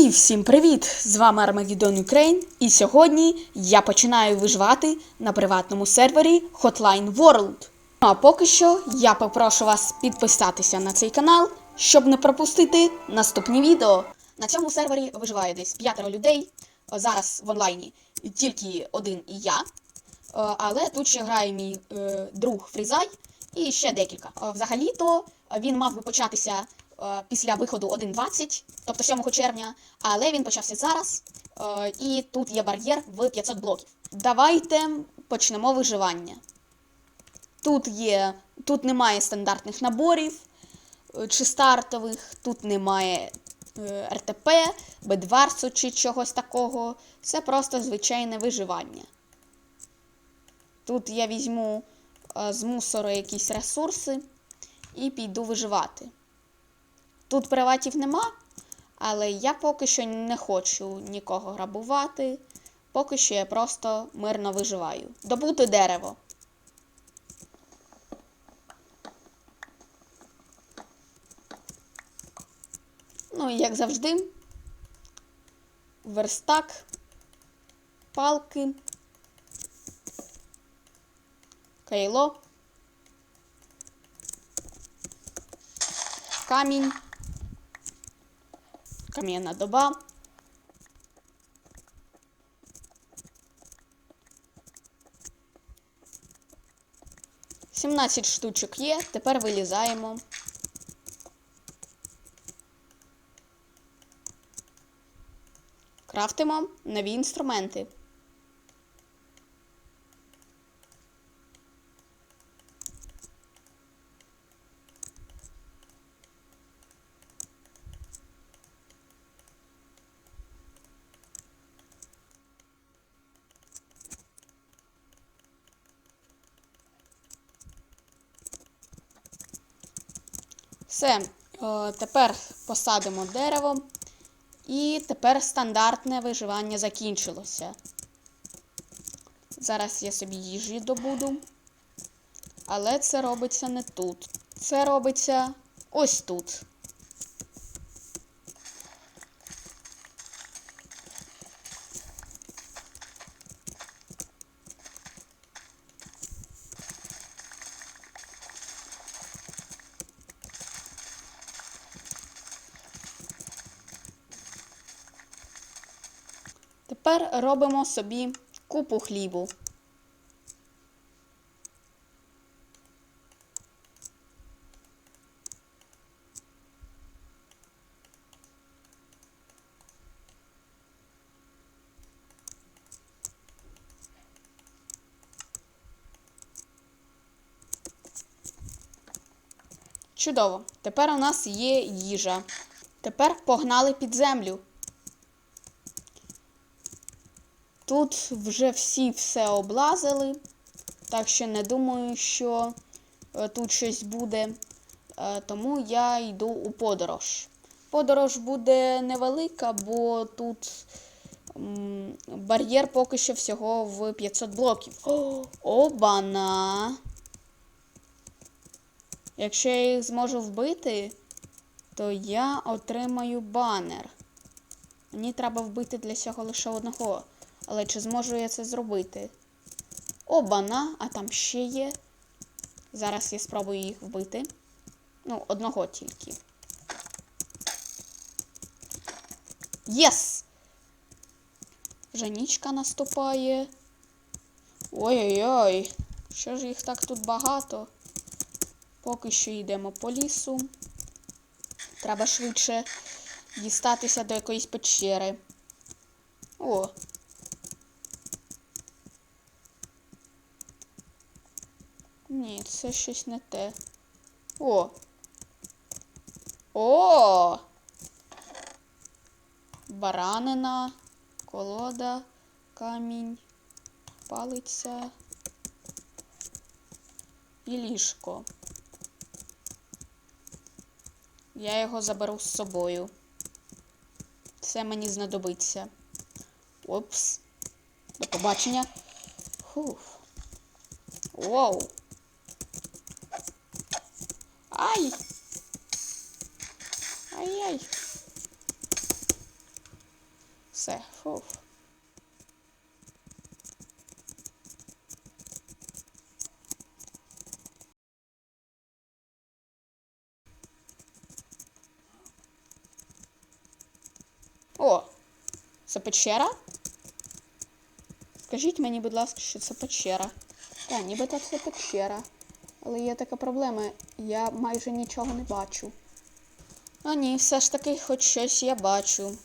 І всім привіт! З вами Armageddon Ukraine, і сьогодні я починаю виживати на приватному сервері Hotline World. Ну а поки що я попрошу вас підписатися на цей канал, щоб не пропустити наступні відео. На цьому сервері виживає десь п'ятеро людей. Зараз в онлайні тільки один і я. Е, Але тут ще грає мій е, друг Фрізай і ще декілька. Е, Взагалі-то він мав би початися після виходу 1.20, тобто 7 червня, але він почався зараз. е, І тут є бар'єр в 500 блоків. Давайте почнемо виживання. Тут є, тут немає стандартних наборів е, чи стартових, тут немає е, РТП, бедварсу чи чогось такого. Це просто звичайне виживання. Тут я візьму е, з мусору якісь ресурси і піду виживати. Тут приватів нема, але я поки що не хочу нікого грабувати. Поки що я просто мирно виживаю. Добути дерево. Ну, і як завжди, верстак, палки, кайло, камінь, кам'яна доба. Сімнадцять штучок є, тепер вилізаємо. Крафтимо нові інструменти. Все, е, тепер посадимо дерево. І тепер стандартне виживання закінчилося. Зараз я собі їжі добуду. Але це робиться не тут. Це робиться ось тут. Тепер робимо собі купу хлібу. Чудово. Тепер у нас є їжа. Тепер погнали під землю. Тут вже всі все облазили, так що не думаю, що е, тут щось буде. Е, тому я йду у подорож. Подорож буде невелика, бо тут бар'єр поки що всього в 500 блоків. О, обана! Якщо я їх зможу вбити, то я отримаю банер. Мені треба вбити для цього лише одного. Але чи зможу я це зробити? Обана, а там ще є. Зараз я спробую їх вбити. Ну, одного тільки. Єс! Вже нічка наступає. Ой-ой-ой. Що ж їх так тут багато? Поки що йдемо по лісу. Треба швидше дістатися до якоїсь печери. О, Ні, це щось не те. О! О! Баранина, колода, камінь, палиця і ліжко. Я його заберу з собою. Це мені знадобиться. Опс. До побачення. Фух. Воу. Ай! Ай-яй! Все, фух. О, це печера? Скажіть мені, будь ласка, що це печера. Та, нібито це печера. Але є така проблема, я майже нічого не бачу. А ні, все ж таки хоч щось я бачу.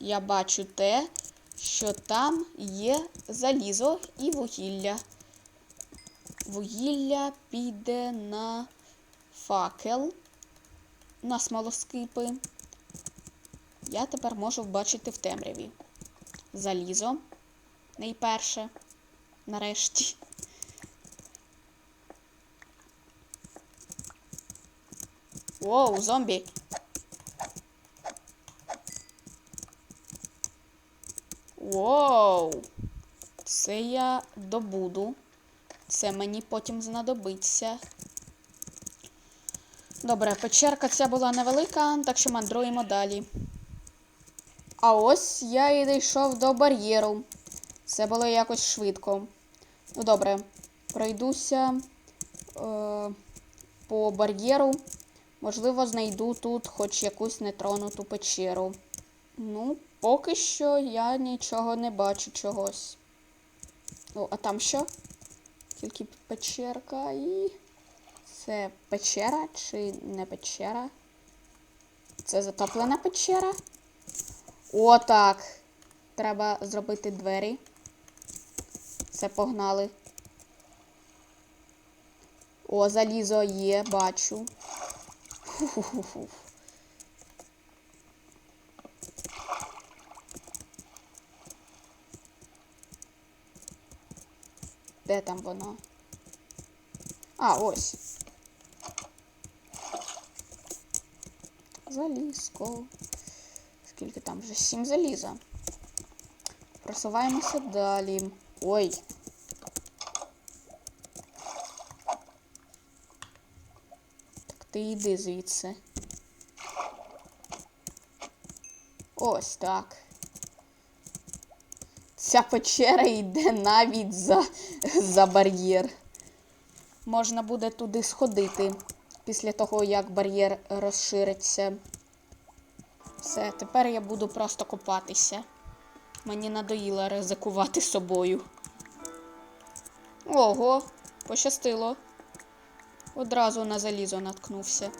Я бачу те, що там є залізо і вугілля. Вугілля піде на факел, на смолоскипи. Я тепер можу бачити в темряві. Залізо. Найперше. Нарешті. Воу, зомбі. Воу. Це я добуду. Це мені потім знадобиться. Добре, печерка ця була невелика, так що мандруємо далі. А ось я і дійшов до бар'єру. Це було якось швидко. Ну добре, пройдуся е, по бар'єру. Можливо, знайду тут хоч якусь нетронуту печеру. Ну, поки що я нічого не бачу чогось. О, а там що? Тільки печерка і. Це печера чи не печера? Це затоплена печера? О, так. Треба зробити двері. Це погнали. О, залізо є, бачу. Фу-фу-фу. Де там воно? А, ось. Залізко. Скільки там вже? Сім заліза. Просуваємося далі. Ой. Ти йди звідси. Ось так. Ця печера йде навіть за, за бар'єр. Можна буде туди сходити після того, як бар'єр розшириться. Все, тепер я буду просто копатися. Мені надоїло ризикувати собою. Ого, пощастило. Одразу на залізо наткнувся.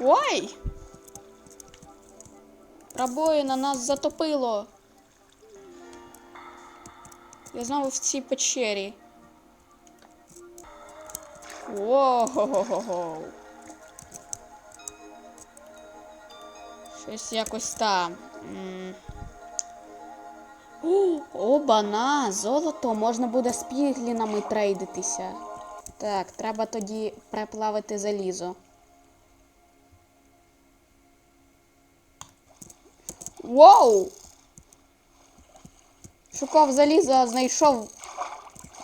Ой! Пробоїна нас затопило. Я знову в цій печері. Ого-го-го-го. Щось якось там. М. Обана, золото, можна буде з піглінами трейдитися. Так, треба тоді переплавити залізо. Воу! Шукав залізо, а знайшов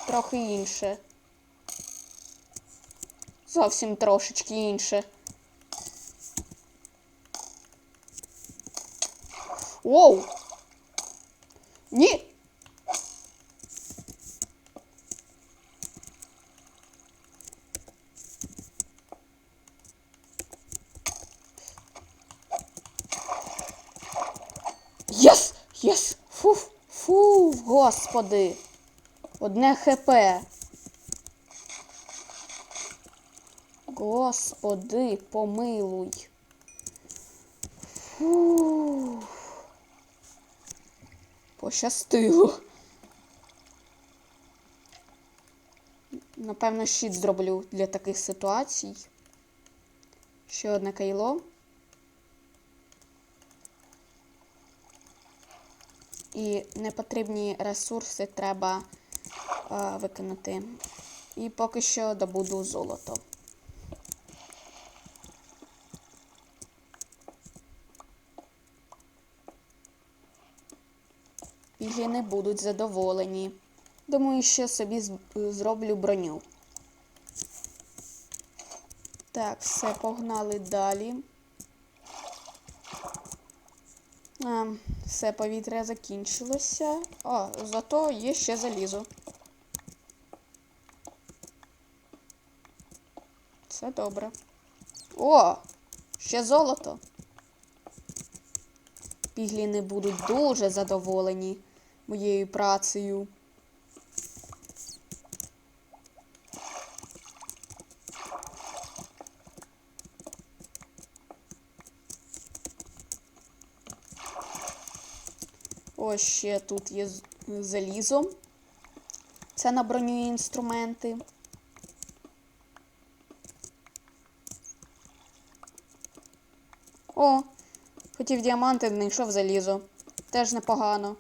трохи інше. Зовсім трошечки інше. Воу! Ні! Єс! Фу! Фу, господи! Одне ХП. Господи, помилуй. Фу. Пощастило. Напевно, щит зроблю для таких ситуацій. Ще одне кайло. І непотрібні ресурси треба е, викинути. І поки що добуду золото. Пігіни будуть задоволені. Думаю, що собі зроблю броню. Так, все, погнали далі. А, все, повітря закінчилося. А, зато є ще залізо. Все добре. О! Ще золото. Пігліни будуть дуже задоволені моєю працею. Ще тут є залізо. Це на броню інструменти. О, хотів діаманти, знайшов залізо. Теж непогано.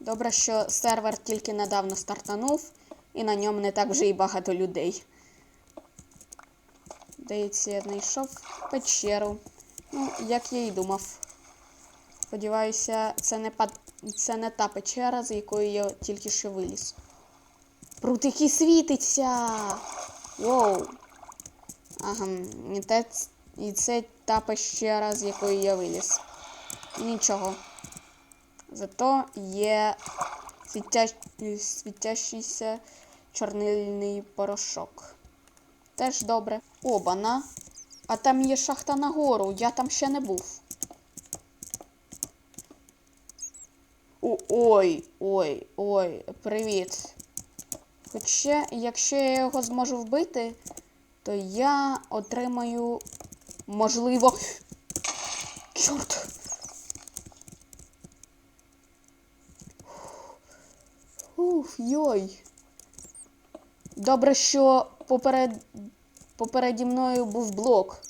Добре, що сервер тільки недавно стартанув, і на ньому не так вже і багато людей. Здається, я знайшов печеру. Ну, як я і думав. Сподіваюся, це не, пад... це не та печера, з якої я тільки що виліз. Прут, який світиться! Воу! Ага, і, те... і це та пещера, з якої я виліз. Нічого. Зато є світя... світящийся чорнильний порошок. Теж добре. Обана. А там є шахта нагору, я там ще не був. О, ой, ой, ой, привіт. Хоча, якщо я його зможу вбити, то я отримаю, можливо. Чорт. Уф, йой. Добре, що поперед... попереді мною був блок.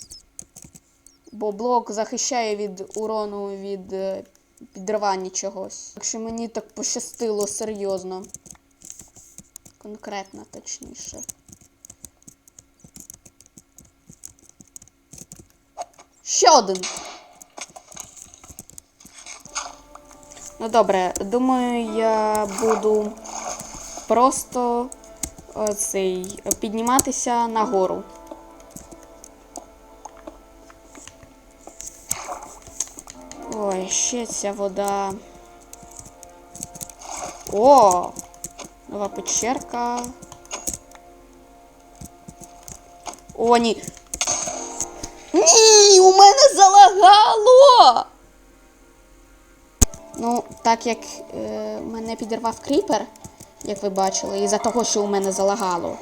Бо блок захищає від урону від е, підривання чогось. Так що мені так пощастило серйозно. Конкретно, точніше. Ще один. Ну добре, думаю, я буду просто оцей підніматися нагору. Ой, ще ця вода. О! Нова печерка. О, ні. Ні, у мене залагало! Ну, так як е, мене підірвав кріпер, як ви бачили, із-за того, що у мене залагало,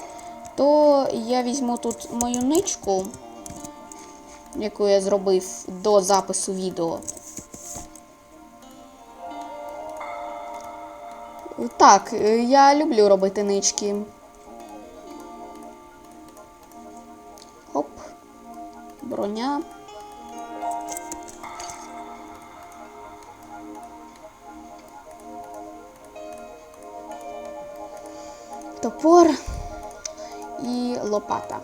то я візьму тут мою ничку, яку я зробив до запису відео. Так, я люблю робити нички. Хоп. Броня. Топор і лопата.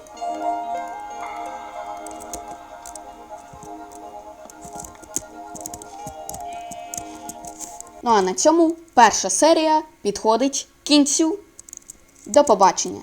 Ну а на цьому перша серія підходить кінцю. До побачення!